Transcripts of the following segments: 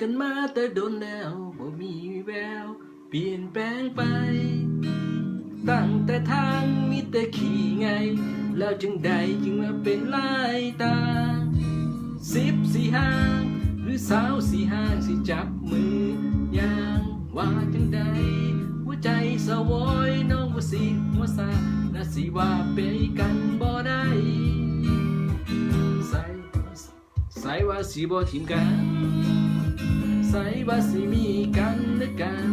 กันมาแต่โดนแล้วบ่มีแวว เปลี่ยนแปลงไป ตั้งแต่ทางมีแต่ขี่ไง แล้วจึงใดจึงมาเป็นลายตาสิบสี่ห้างหรือสาวสี่ห้างสิจับมือย่างว่าจังใดหัวใจสวอยน้องว่าสิหัวซาและสิว่าไปกันบ่ได้ใส่ใส่ว่าสิบ่ทิมกัน ใส่ว่าสิมีกันและกัน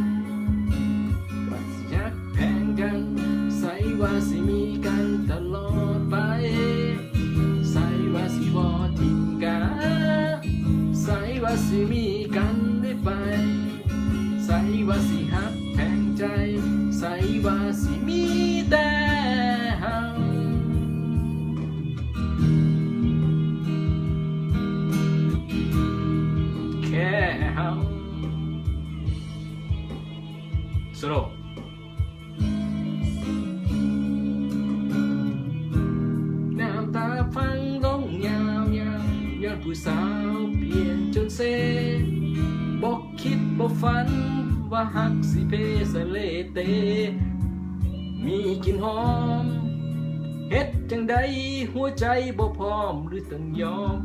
ว่าสิยักแพงกันใส่ว่าสิมีกันตลอดไปใส่ว่าสิบ่ทิมกันใส่ว่าสิมีกันได้ไปใส่ว่าสิหักแพงใจใส่ว่าสิ สโลน้ำตาฟังลงยาวยาวยอดผู้สาวเปลี่ยนจนเซบอกคิดบอกฝัน ว่าหักสิเพสเลเต มีกลิ่นหอมเฮ็ดจังใดหัวใจบ่พร้อมหรือต้องยอม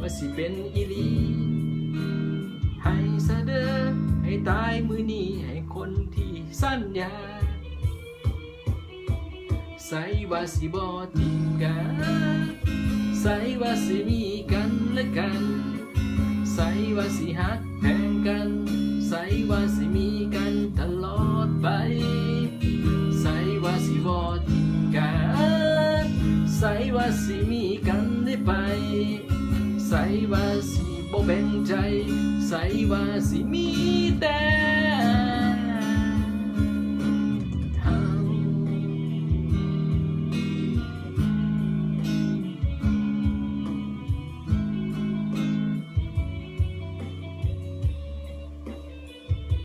ว่าสิเป็นอีลีให้ซะเด้ ตายมือนี้ให้คนที่สัญญาใส่ว่าสิบ่ทิ้งกันใส่ว่าสิมีกันและกันใส่ว่าสิหักแพงกันใส่ว่าสิมีกันตลอดไปใส่ว่าสิบ่ทิ้งกันใส่ว่าสิมีกันได้ไป ใส่ว่าสิบ่แบ่งใจ ใส่ว่าสิมีแต่